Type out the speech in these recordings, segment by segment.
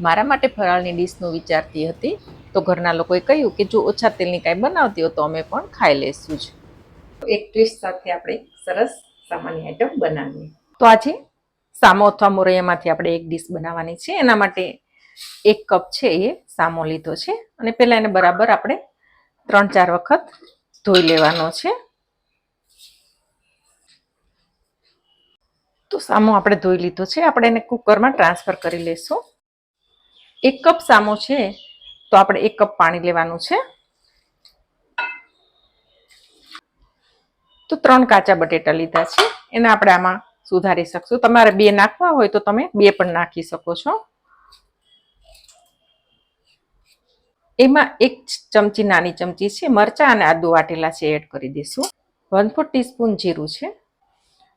મારા માટે ફરાળની ડીશનું વિચારતી હતી, તો ઘરના લોકોએ કહ્યું કે જો ઓછા તેલની કાંઈ બનાવતી હોય તો અમે પણ ખાઈ લઈશું જ. એક ટ્વિસ્ટ સાથે આપણે સરસ સામાન્ય આઈટમ બનાવીએ. તો આજે સામો અથવા મોરૈયામાંથી આપણે એક ડીશ બનાવવાની છે. એના માટે એક કપ છે એ સામો લીધો છે અને પહેલાં એને બરાબર આપણે ત્રણ ચાર વખત ધોઈ લેવાનો છે. તો સામો આપણે ધોઈ લીધો છે. આપણે એને કુકરમાં ટ્રાન્સફર કરી લઈશું એક કપ સામો છે, તો આપણે એક કપ પાણી લેવાનું છે. તો ત્રણ કાચા બટેટા લીધા છે, એને આપણે આમાં સુધારી શકશું. તમારે બે નાખવા હોય તો તમે બે પણ નાખી શકો છો. એમાં એક ચમચી નાની ચમચી છે, મરચા અને આદુ વાટેલા છે એડ કરી દઈશું. વન ફોર ટીસ્પૂન જીરું છે,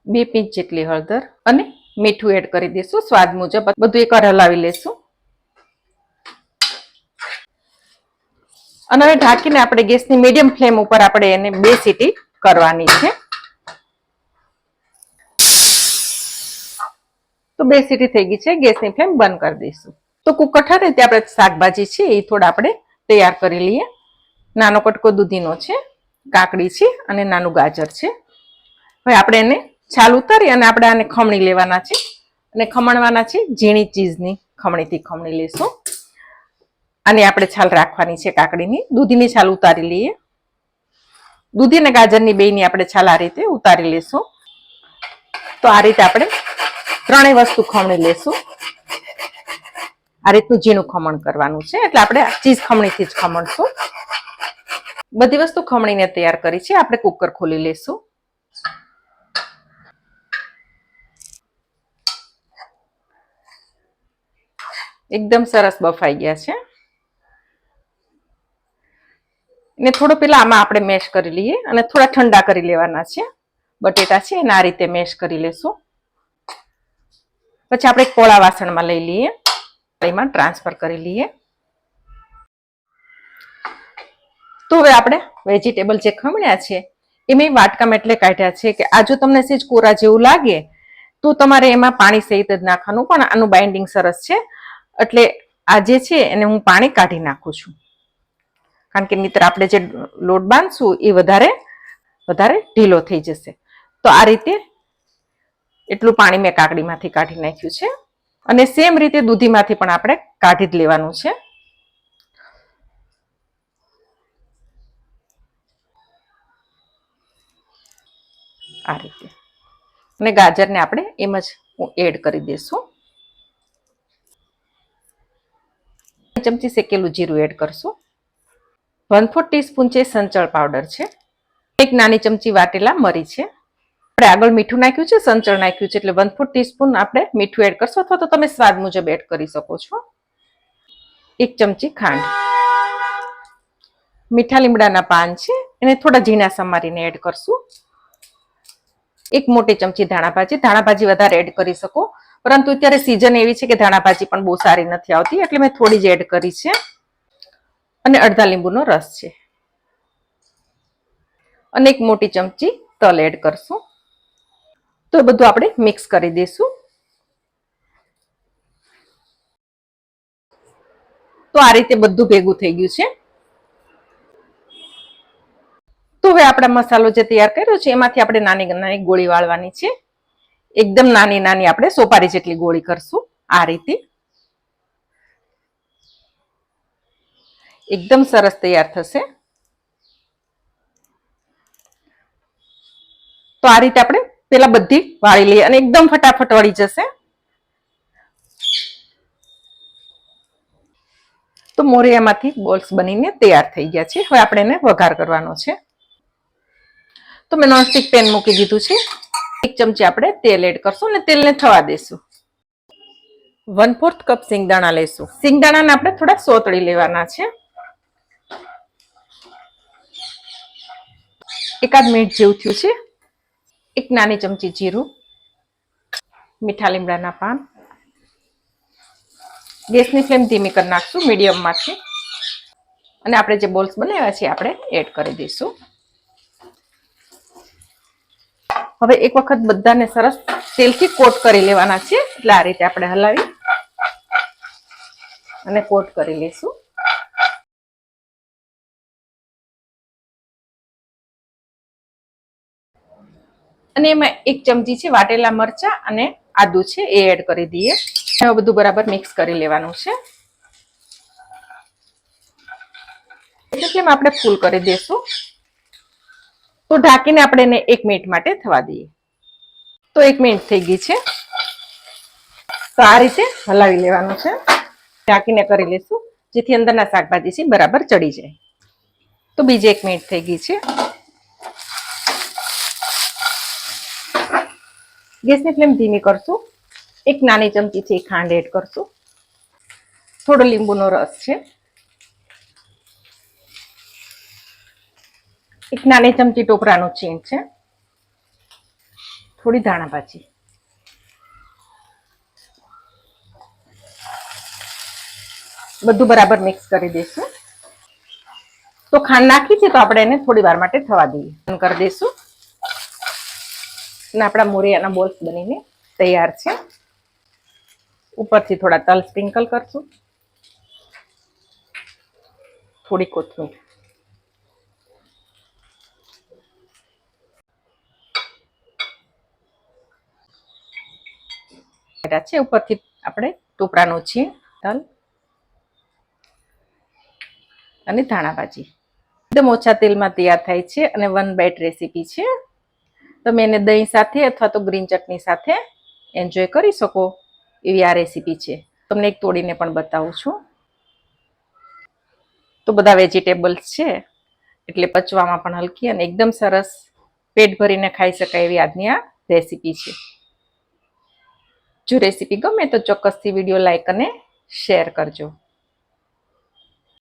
બે પીંચ જેટલી હળદર અને મીઠું એડ કરી દઈશું. સ્વાદ મુજબ બધું એકવાર હલાવી લેશું. અને હવે ઢાંકીને આપણે ગેસની મીડિયમ ફ્લેમ ઉપર આપણે એને બે સીટી કરવાની છે. તો બે સીટી થઈ ગઈ છે, ગેસની ફ્લેમ બંધ કરી દઈશું. તો કુકર ઠરે તે આપણે શાકભાજી છે, એ થોડા આપણે તૈયાર કરી લઈએ. નાનો કટકો દૂધીનો છે, કાકડી છે અને નાનું ગાજર છે. હવે આપણે એને છાલ ઉતારી અને આપણે આને ખમણી લેવાના છે. અને ખમણવાના છે, ઝીણી ચીઝની ખમણીથી ખમણી લેશું અને આપણે છાલ રાખવાની છે કાકડીની. દૂધીની છાલ ઉતારી લઈએ. દૂધી અને ગાજરની બેયની આપણે છાલ આ રીતે ઉતારી લેશું. તો આ રીતે આપણે ત્રણેય વસ્તુ ખમણી લેશું. આ રીતનું ઝીણું ખમણ કરવાનું છે. એટલે આપણે ચીઝ ખમણીથી જ ખમણશું. બધી વસ્તુ ખમણીને તૈયાર કરી છે. આપણે કુકર ખોલી લેશું. એકદમ સરસ બફાઈ ગયા છે. ને થોડો પેલા આમાં આપણે મેશ કરી લઈએ અને થોડા ઠંડા કરી લેવાના છે. બટેટા છે એને આ રીતે મેશ કરી લેશું. પછી આપણે કોળા વાસણમાં લઈ લઈએ. એમાં ટ્રાન્સફર કરી લઈએ. તો હવે આપણે વેજીટેબલ જે ખમણ્યા છે એ મેં વાટકામાં એટલે કાઢ્યા છે કે આ જો તમને સેજ કોરા જેવું લાગે, તો તમારે એમાં પાણી સહિત જ નાખવાનું. પણ આનું બાઇન્ડિંગ સરસ છે. એટલે આ જે છે એને હું પાણી કાઢી નાખું છું. કારણ કે મિત્ર, આપણે જે લોટ બાંધશું એ વધારે વધારે ઢીલો થઈ જશે. તો આ રીતે એટલું પાણી મેં કાકડીમાંથી કાઢી નાખ્યું છે. અને સેમ રીતે દૂધીમાંથી પણ આપણે કાઢી જ લેવાનું છે. આ રીતે. અને ગાજરને આપણે એમ જ એડ કરી દઈશું ચમચી શેકેલું જીરું એડ કરશું. વન ફોર ટીસ્પૂન છે સંચળ પાવડર છે. એક નાની ચમચી વાટેલા મરી છે. આપણે આગળ મીઠું નાખ્યું છે, સંચળ નાખ્યું છે, એટલે વન ફોર ટીસ્પૂન આપણે મીઠું એડ કરશો અથવા તો તમે સ્વાદ મુજબ એડ કરી શકો છો. એક ચમચી ખાંડ. મીઠા લીમડાના પાન છે, એને થોડા ઝીણા સમારીને એડ કરશું. એક મોટી ચમચી ધાણાભાજી ધાણાભાજી વધારે એડ કરી શકો. પરંતુ અત્યારે સિઝન એવી છે કે ધાણાભાજી પણ બહુ સારી નથી આવતી, એટલે મેં થોડી જ એડ કરી છે. અને અડધા લીંબુનો રસ છે. અને એક મોટી ચમચી તલ એડ કરશું. તો એ બધું આપણે મિક્સ કરી દઈશું. તો આ રીતે બધું ભેગું થઈ ગયું છે. તો હવે આપણે મસાલો જે તૈયાર કર્યો છે, એમાંથી આપણે નાની નાની ગોળી વાળવાની છે. એકદમ નાની નાની આપણે સોપારી જેટલી ગોળી કરશું આ રીતે. એકદમ સરસ તૈયાર થશે. તો આ રીતે આપણે પેલા બધી વાળી લઈએ અને એકદમ ફટાફટ વળી જશે. તો મોરિયામાંથી બોલ્સ બનીને તૈયાર થઈ ગયા છે. હવે આપણે એને વઘાર કરવાનો છે. તો મેં નોનસ્ટિક પેન મૂકી દીધું છે. એક ચમચી આપણે તેલ એડ કરશું અને તેલને થવા દેશું. વન ફોર્થ કપ સિંગદાણા લઈશું સિંગદાણાને આપણે થોડા સોતળી લેવાના છે. એકાદ મિનિટ જેવું થયું છે. એક નાની ચમચી જીરું, મીઠા લીમડાના પાન. ગેસની ફ્લેમ ધીમી કરી નાખશું મીડિયમમાંથી. અને આપણે જે બોલ્સ બનાવ્યા છે આપણે એડ કરી દઈશું. હવે એક વખત બધાને સરસ તેલથી કોટ કરી લેવાના છે. એટલે આ રીતે આપણે હલાવી અને કોટ કરી લઈશું. અને એમાં એક ચમચી છે વાટેલા મરચા અને આદુ છે, એ એડ કરી દઈએ. હવે બધું બરાબર મિક્સ કરી લેવાનું છે. એટલે કેમ આપણે ફૂલ કરી દઈશું તો ઢાંકીને આપણે એને એક મિનિટ માટે થવા દઈએ. તો એક મિનિટ થઈ ગઈ છે. તો આ રીતે હલાવી લેવાનું છે. ઢાંકીને કરી લેશું, જેથી અંદરના શાકભાજી છે બરાબર ચડી જાય. તો બીજી એક મિનિટ થઈ ગઈ છે. ગેસની ફ્લેમ ધીમી કરશું. એક નાની ચમચી છે એ ખાંડ એડ કરશું. થોડો લીંબુનો રસ છે. એક નાની ચમચી ટોપરાનું છીણ છે. થોડી ધાણા ભાજી. બધું બરાબર મિક્સ કરી દઈશું. તો ખાંડ નાખી છે તો આપણે એને થોડી વાર માટે થવા દઈએ. કરી દઈશું. અને આપણા મોરિયાના બોલ્સ બનીને તૈયાર છે. ઉપરથી થોડા તલ સ્પ્રિંકલ કરશું. થોડી કોથમીર. છે. ઉપરથી આપણે ટોપરાનો છે, તલ અને ધાણા ભાજી એકદમ ઓછા તેલમાં તૈયાર થાય છે અને વન બાઇટ રેસીપી છે. તમે એને દહીં સાથે અથવા તો ગ્રીન ચટણી સાથે એન્જોય કરી શકો એવી આ રેસીપી છે. તમને એક તોડીને પણ બતાવું છું. તો બધા વેજીટેબલ્સ છે, એટલે પચવામાં પણ હલકી અને એકદમ સરસ પેટ ભરીને ખાઈ શકાય એવી આજની આ રેસીપી છે. જો રેસીપી ગમે તો ચોક્કસથી વીડિયો લાઇક અને શેર કરજો.